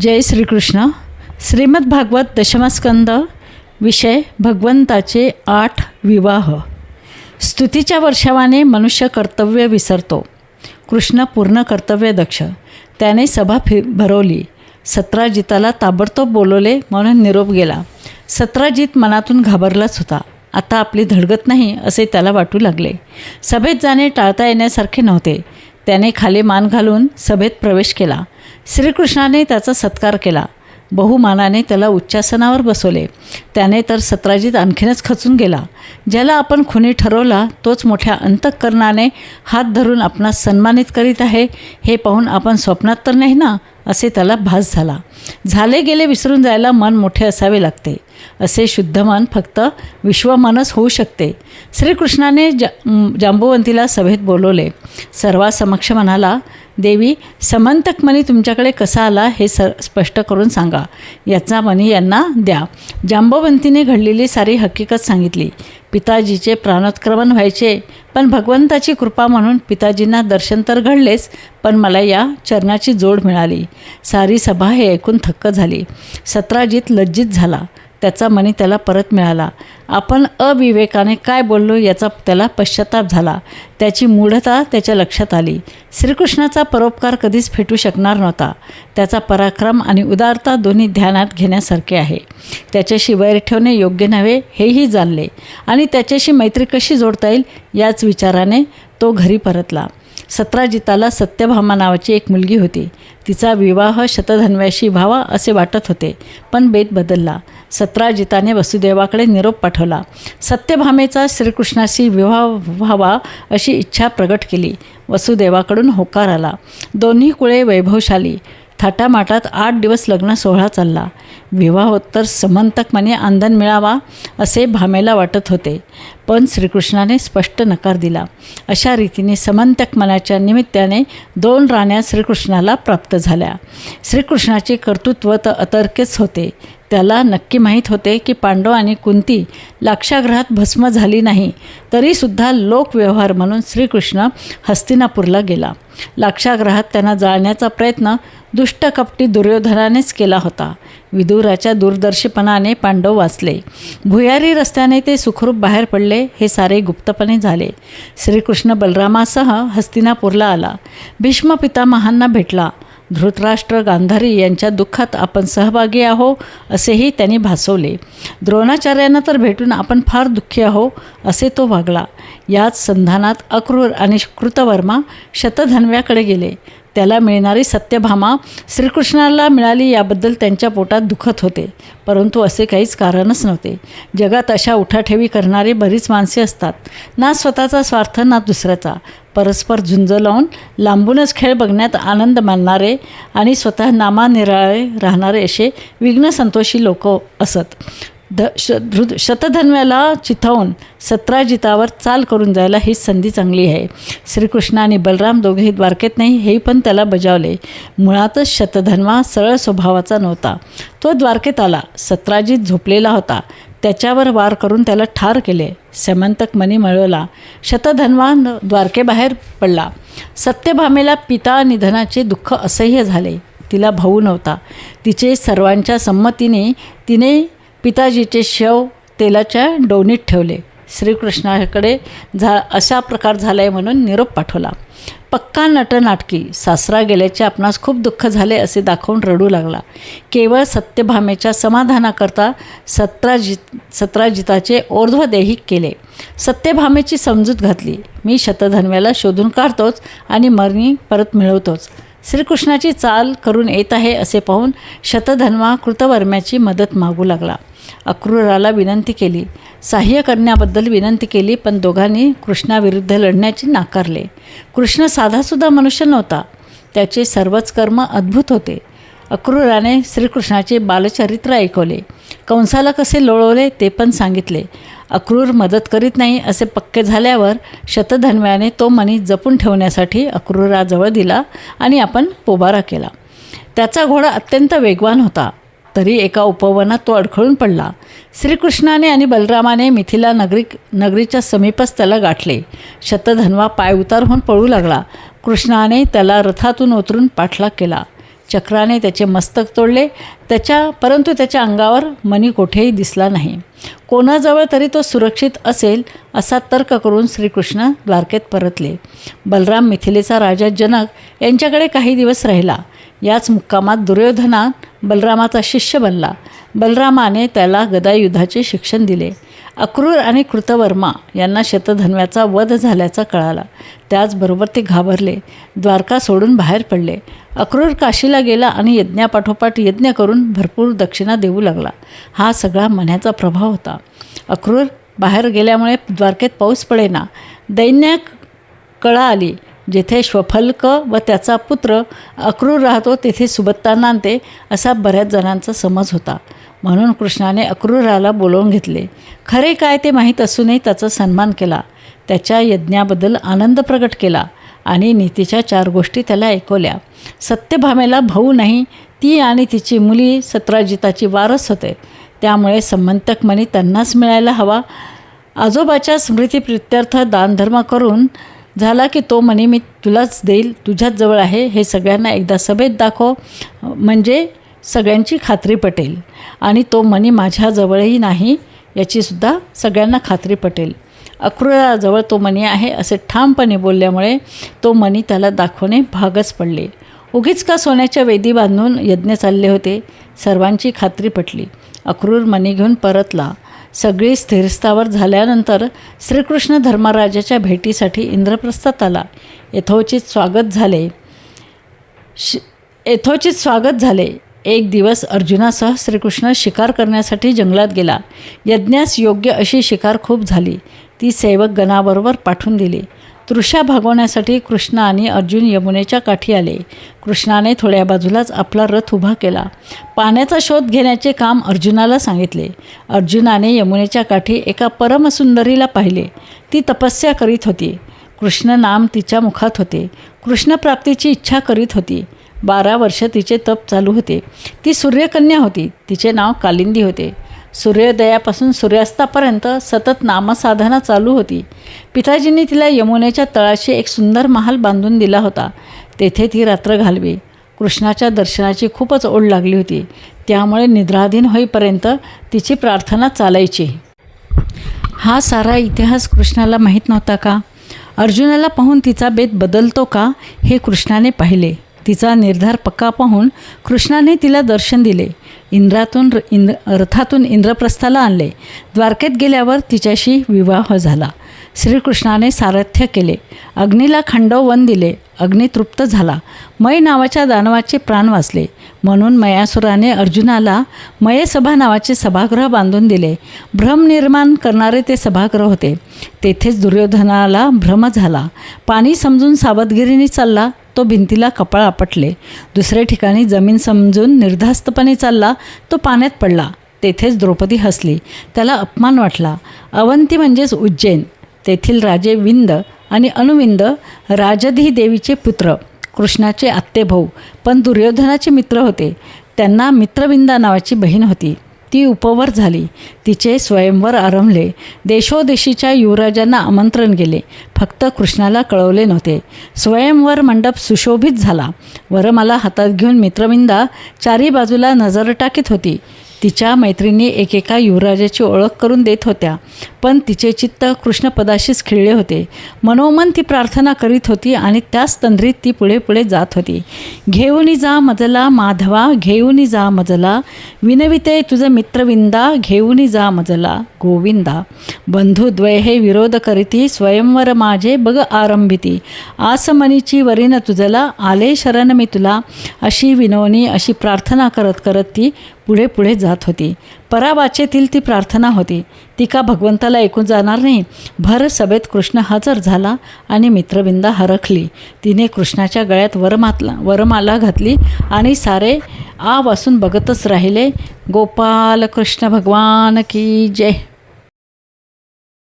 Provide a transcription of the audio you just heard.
जय श्रीकृष्ण. श्रीमद भागवत दशमस्कंद विषय भगवंताचे आठ विवाह. स्तुतीच्या वर्षावाने मनुष्य कर्तव्य विसरतो. कृष्ण पूर्ण कर्तव्य दक्ष. त्याने सभा फि भरवली. सत्राजिताला ताबडतोब बोलवले म्हणून निरोप गेला. सत्राजित मनातून घाबरलाच होता. आता आपली धडगत नाही असे त्याला वाटू लागले. सभेत जाणे टाळता येण्यासारखे नव्हते. त्याने खाली मान घालून सभेत प्रवेश केला. श्रीकृष्णाने त्याचा सत्कार केला. बहुमानाने त्याला उच्चासनावर बसवले. त्याने तर सत्राजित आणखीनच खचून गेला. ज्याला आपण खुनी ठरवला तोच मोठ्या अंतःकरणाने हात धरून आपणास सन्मानित करीत आहे हे पाहून आपण स्वप्नात तर नाही ना? असे त्याला भास झाला. झाले गेले विसरून जायला मन मोठे असावे लागते. असे शुद्ध मन फक्त विश्वमानच होऊ शकते. श्रीकृष्णाने जा जांबुवंतीला सभेत बोलवले. सर्वासमक्ष म्हणाला देवी समंतकमणी तुमच्याकडे कसा आला हे स स्पष्ट करून सांगा. याचा मनी यांना द्या. जांबवंतीने घडलेली सारी हकीकत सांगितली. पिताजीचे प्राणोत्क्रमण व्हायचे पण भगवंताची कृपा म्हणून पिताजींना दर्शन तर घडलेच पण मला या चरणाची जोड मिळाली. सारी सभा हे ऐकून थक्क झाली. सत्राजित लज्जित झाला. त्याचा मनी त्याला परत मिळाला. आपण अविवेकाने काय बोललो याचा त्याला पश्चाताप झाला. त्याची मूढता त्याच्या लक्षात आली. श्रीकृष्णाचा परोपकार कधीच फेटू शकणार नव्हता. त्याचा पराक्रम आणि उदारता दोन्ही ध्यानात घेण्यासारखे आहे. त्याच्याशी वैर ठेवणे योग्य नव्हे हेही जाणले. आणि त्याच्याशी मैत्री कशी जोडता येईल याच विचाराने तो घरी परतला. सत्राजिताला सत्यभामा नावाची एक मुलगी होती. तिचा विवाह शतधन्व्याशी व्हावा असे वाटत होते पण बेत बदलला. सत्राजिताने वसुदेवाकडे निरोप पाठवला. सत्यभामेचा श्रीकृष्णाशी विवाह व्हावा अशी इच्छा प्रगट केली. वसुदेवाकडून होकार आला. दोन्ही कुळे वैभवशाली. थाटामाटात आठ दिवस लग्न सोहळा चालला. विवाहोत्तर समंतकपणे आंदन मिळावा असे भामेला वाटत होते. पण श्रीकृष्णाने स्पष्ट नकार दिला. अशा रीतीने समंतक मनाच्या निमित्ताने दोन राण्या श्रीकृष्णाला प्राप्त झाल्या. श्रीकृष्णाचे कर्तृत्व तर अतर्केच होते. त्याला नक्की माहीत होते की पांडव आणि कुंती लाक्षागृहात भस्म झाली नाही तरीसुद्धा लोकव्यवहार म्हणून श्रीकृष्ण हस्तिनापूरला गेला. लाक्षागृहात त्यांना जाळण्याचा प्रयत्न दुष्ट कपटी दुर्योधनानेच केला होता. विदुराच्या दूरदर्शीपणाने पांडव वाचले. भुयारी रस्त्याने ते सुखरूप बाहेर पडले हे सारे गुप्तपणे झाले. श्रीकृष्ण बलरामासह हस्तिनापूरला आला. भीष्म पितामहांना भेटला. धृतराष्ट्र गांधारी यांच्या दुःखात आपण सहभागी आहो असेही त्यांनी भासवले. द्रोणाचार्यांना तर भेटून आपण फार दुःखी आहो असे तो वागला. याच संधानात अक्रूर आणि कृतवर्मा शतधन्व्याकडे गेले. त्याला मिळणारी सत्यभामा श्रीकृष्णाला मिळाली याबद्दल त्यांच्या पोटात दुखत होते. परंतु असे काहीच कारणच नव्हते. जगात अशा उठाठेवी करणारी बरीच माणसे असतात. ना स्वतःचा स्वार्थ ना दुसऱ्याचा. परस्पर झुंज लावून लांबूनच खेळ बघण्यात आनंद मानणारे आणि स्वतः नामानिराळे राहणारे असे विघ्नसंतोषी लोक असत. ध श धृद शतधन्व्याला चिथावून सत्राजितावर चाल करून जायला ही संधी चांगली आहे. श्रीकृष्ण आणि बलराम दोघेही द्वारकेत नाही हे पण त्याला बजावले. मुळातच शतधन्वा सरळ स्वभावाचा नव्हता. तो द्वारकेत आला. सत्राजित झोपलेला होता. त्याच्यावर वार करून त्याला ठार केले. समंतक मनी मिळवला. शतधन्वा द्वारकेबाहेर पडला. सत्यभामेला पिता निधनाचे दुःख असह्य झाले. तिला भाऊ नव्हता. तिचे सर्वांच्या संमतीने तिने पिताजीचे शव तेलाच्या डोणीत ठेवले. श्रीकृष्णाकडे झा अशा प्रकार झाला आहे म्हणून निरोप पाठवला. पक्का नटनाटकी सासरा गेल्याचे आपणास खूप दुःख झाले असे दाखवून रडू लागला. केवळ सत्यभामेच्या समाधानाकरता सत्राजित सत्राजिताचे ओर्ध्वदेही केले. सत्यभामेची समजूत घातली. मी शतधन्व्याला शोधून काढतोच आणि मरणी परत मिळवतोच. श्रीकृष्णाची चाल करून येत आहे असे पाहून शतधन्वा कृतवर्म्याची मदत मागू लागला. अक्रूराला विनंती केली. सहाय्य करण्याबद्दल विनंती केली पण दोघांनी कृष्णाविरुद्ध लढण्याचे नाकारले. कृष्ण साधासुद्धा मनुष्य नव्हता. त्याचे सर्वच कर्म अद्भुत होते. अक्रूराने श्रीकृष्णाचे बालचरित्र ऐकवले. कंसाला कसे लोळवले ते पण सांगितले. अक्रूर मदत करीत नाही असे पक्के झाल्यावर शतधन्व्याने तो मनी जपून ठेवण्यासाठी अक्रूराजवळ दिला आणि आपण पोबारा केला. त्याचा घोडा अत्यंत वेगवान होता. तरी एका उपवनात तो अडखळून पडला. श्रीकृष्णाने आणि बलरामाने मिथिला नगरी नगरीच्या समीपच त्याला गाठले. शतधन्वा पाय उतार होऊन पळू लागला. कृष्णाने त्याला रथातून उतरून पाठलाग केला. चक्राने त्याचे मस्तक तोडले. त्याच्या परंतु त्याच्या अंगावर मणी कोठेही दिसला नाही. कोणाजवळ तरी तो सुरक्षित असेल असा तर्क करून श्रीकृष्ण द्वारकेत परतले. बलराम मिथिलेचा राजा जनक यांच्याकडे काही दिवस राहिला. याच मुक्कामात दुर्योधना बलरामाचा शिष्य बनला. बलरामाने त्याला गदायुद्धाचे शिक्षण दिले. अक्रूर आणि कृतवर्मा यांना शतधन्व्याचा वध झाल्याचा कळाला. त्याचबरोबर ते घाबरले द्वारका सोडून बाहेर पडले. अक्रूर काशीला गेला आणि यज्ञापाठोपाठ यज्ञ करून भरपूर दक्षिणा देऊ लागला. हा सगळा मन्याचा प्रभाव होता. अक्रूर बाहेर गेल्यामुळे द्वारकेत पाऊस पडेना. दैन्य कळा आली. जेथे श्वफल्क व त्याचा पुत्र अक्रूर राहतो तेथे सुबत्ता नांदते असा बऱ्याच जणांचा समज होता. म्हणून कृष्णाने अक्रूराला बोलवून घेतले. खरे काय ते माहीत असूनही त्याचा सन्मान केला. त्याच्या यज्ञाबद्दल आनंद प्रकट केला आणि नीतीच्या चार गोष्टी त्याला ऐकवल्या. सत्यभामेला भाऊ नाही ती आणि तिची मुली सत्राजिताची वारस होते. त्यामुळे संमंतक मनी त्यांनाच मिळायला हवा. आजोबाच्या स्मृतीप्रित्यर्थ दानधर्म करून झाला की तो म्हणे मी तुलाच देईल तुझ्याच जवळ आहे हे सगळ्यांना एकदा सभेत दाखव. म्हणजे सगळ्यांची खात्री पटेल. आणि तो मनी माझ्याजवळही नाही. याचीसुद्धा सगळ्यांना खात्री पटेल. अक्रूराजवळ तो मणी आहे असे ठामपणे बोलल्यामुळे तो मणी त्याला दाखवणे भागच पडले. उगीच का सोन्याच्या वेदी बांधून यज्ञ चालले होते? सर्वांची खात्री पटली. अक्रूर मणी घेऊन परतला. सगळी स्थिरस्थावर झाल्यानंतर श्रीकृष्ण धर्मराजाच्या भेटीसाठी इंद्रप्रस्थात आला. यथोचित स्वागत झाले. श यथोचित स्वागत झाले. एक दिवस अर्जुनासह श्रीकृष्ण शिकार करण्यासाठी जंगलात गेला. यज्ञास योग्य अशी शिकार खूप झाली. ती सेवक गणाबरोबर पाठवून दिली. तृषा भागवण्यासाठी कृष्ण आणि अर्जुन यमुनेच्या काठी आले. कृष्णाने थोड्या बाजूलाच आपला रथ उभा केला. पाण्याचा शोध घेण्याचे काम अर्जुनाला सांगितले. अर्जुनाने यमुनेच्या काठी एका परमसुंदरीला पाहिले. ती तपस्या करीत होती. कृष्ण नाम तिच्या मुखात होते. कृष्णप्राप्तीची इच्छा करीत होती. बारा वर्ष तिचे तप चालू होते. ती सूर्यकन्या होती. तिचे नाव कालिंदी होते. सूर्योदयापासून सूर्यास्तापर्यंत सतत नामसाधना चालू होती. पिताजींनी तिला यमुनेच्या तळाशी एक सुंदर महाल बांधून दिला होता. तेथे ती रात्र घालवी. कृष्णाच्या दर्शनाची खूपच ओढ लागली होती. त्यामुळे निद्राधीन होईपर्यंत तिची प्रार्थना चालायची. हा सारा इतिहास कृष्णाला माहीत नव्हता का? अर्जुनाला पाहून तिचा बेत बदलतो का? हे कृष्णाने पाहिले. तिचा निर्धार पक्का पाहून कृष्णाने तिला दर्शन दिले. इंद्रातून इंद्र रथातून इंद्रप्रस्थाला आणले. द्वारकेत गेल्यावर तिच्याशी विवाह झाला. श्रीकृष्णाने सारथ्य केले. अग्नीला खंडव वन दिले. अग्नी तृप्त झाला. मय नावाच्या दानवाचे प्राण वाचले. म्हणून मयासुराने अर्जुनाला मयसभा नावाचे सभागृह बांधून दिले. भ्रम निर्माण करणारे ते सभागृह होते. तेथेच दुर्योधनाला भ्रम झाला. पाणी समजून सावधगिरीने चालला. तो भिंतीला कपाळ आपटले. दुसऱ्या ठिकाणी जमीन समजून निर्धास्तपणे चालला तो पाण्यात पडला. तेथेच द्रौपदी हसली. त्याला अपमान वाटला. अवंती म्हणजेच उज्जैन. तेथील राजे विंद आणि अनुविंद राजधी देवीचे पुत्र कृष्णाचे आत्तेभाऊ पण दुर्योधनाचे मित्र होते. त्यांना मित्रविंदा नावाची बहीण होती. ती उपवर झाली. तिचे स्वयंवर आरंभले. देशोदेशीच्या युवराजांना आमंत्रण गेले. फक्त कृष्णाला कळवले नव्हते. स्वयंवर मंडप सुशोभित झाला. वरमाला हातात घेऊन मित्रविंदा चारी बाजूला नजर टाकीत होती. तिच्या मैत्रिणी एकेका युवराजाची ओळख करून देत होत्या. पण तिचे चित्त कृष्णपदाशीच खिळले होते. मनोमन ती प्रार्थना करीत होती आणि त्याच तंद्रीत ती पुढे पुढे जात होती. घेऊनी जा मजला माधवा घेऊनी जा मजला. विनविते तुझं मित्रविंदा घेऊनी जा मजला गोविंदा. बंधुद्वय हे विरोध करीती स्वयंवर माझे बग आरंभिती. आसमनीची वरीन तुझला आले शरण मी तुला. अशी विनवणी अशी प्रार्थना करत करत ती पुढे पुढे जात होती. परावाचेतील ती प्रार्थना होती. ती का भगवंताला ऐकून जाणार नाही. भर सभेत कृष्ण हजर झाला आणि मित्रबिंदा हरखली. तिने कृष्णाच्या गळ्यात वरमातला वरमाला घातली आणि सारे आ वासून बघतच राहिले. गोपाल कृष्ण भगवान की जय.